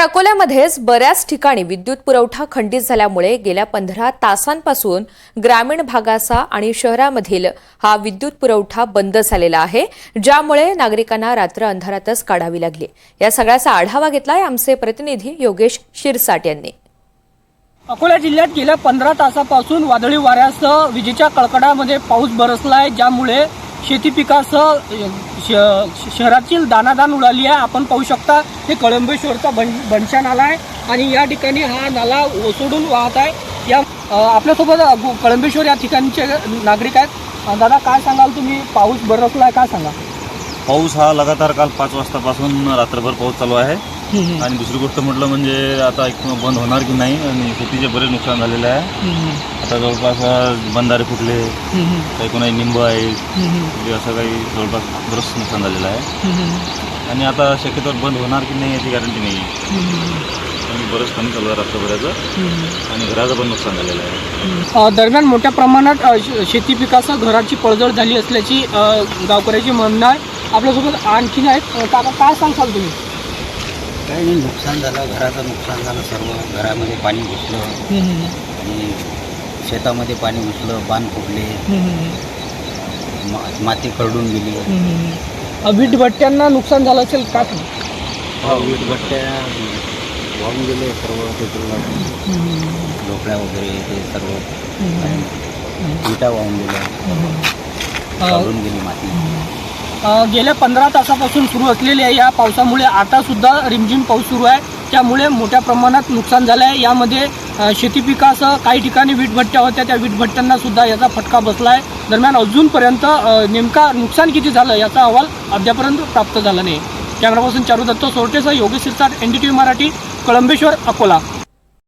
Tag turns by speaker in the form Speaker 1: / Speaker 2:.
Speaker 1: तर अकोल्यामध्येच बऱ्याच ठिकाणी विद्युत पुरवठा खंडित झाल्यामुळे गेल्या पंधरा तासांपासून ग्रामीण भागाचा आणि शहरामधील हा विद्युत पुरवठा बंद झालेला आहे ज्यामुळे नागरिकांना रात्र अंधारातच काढावी लागली. या सगळ्याचा आढावा घेतलाय आमचे प्रतिनिधी योगेश शिरसाट यांनी.
Speaker 2: अकोला जिल्ह्यात गेल्या पंधरा तासापासून वादळी वाऱ्यासह विजेच्या कडकडामध्ये पाऊस बरसलाय ज्यामुळे शेती पिकासह श- शहरातील दानादान उडाली आहे. आपण पाहू शकता हे कळंबेश्वरचा बन बनशा नाला आहे आणि या ठिकाणी हा नाला ओसडून वाहत आहे. या आपल्यासोबत कळंबेश्वर या ठिकाणचे नागरिक आहेत. दादा काय सांगाल तुम्ही? पाऊस बरसलाय काय सांगा
Speaker 3: पाऊस हा लगातार काल पाच वाजतापासून रात्रभर पाऊस चालू आहे. आणि दुसरी गोष्ट म्हटलं म्हणजे आता एक बंद होणार की नाही आणि शेतीचे बरेच नुकसान झालेलं आहे. आता जवळपास बंधारे फुटले. काही कोणाची निंब आहे. म्हणजे असं काही जवळपास बरंच नुकसान झालेलं आहे. आणि आता शक्यतोवर बंद होणार की नाही याची गॅरंटी नाही आणि बरंच पाणी चालू आहे रात्रभराचं. आणि घराचं पण नुकसान झालेलं आहे.
Speaker 2: अ, दरम्यान मोठ्या प्रमाणात शेती पिकासह घराची पडझड झाली असल्याची गावकऱ्याची म्हणणं आहे. आपल्यासोबत आणखीन आहेत. काका काय सांगसाल तुम्ही?
Speaker 4: काही नाही नुकसान झालं घराचं नुकसान झालं सर्व घरामध्ये पाणी घुसलं. आणि शेतामध्ये पाणी घुसलं बांध फुटले. मा- माती खरडून गेली.
Speaker 2: वीट भट्ट्यांना नुकसान झालं असेल का
Speaker 4: वीटभट्ट्या वाहून गेले सर्व झोपड्या वगैरे ते सर्व. विटा वाहून गेल्या. खरडून गेली माती.
Speaker 2: अ, गेल्या पंधरा तासापासून सुरू असलेल्या या पावसामुळे आता सुद्धा रिमझिम पाऊस सुरू आहे. त्यामुळे मोठ्या प्रमाणात नुकसान झालं आहे. यामध्ये शेती पिकासह काही ठिकाणी वीटभट्ट्या होत्या. त्या वीटभट्ट्यांना सुद्धा याचा फटका बसला आहे. दरम्यान अजूनपर्यंत नेमका नुकसान किती झालं याचा अहवाल अद्यापर्यंत प्राप्त झाला नाही. कॅमेरापासून Charu Datta सोरटेसह Yogesh Sirsat N D T V Marathi Kalambeshwar Akola.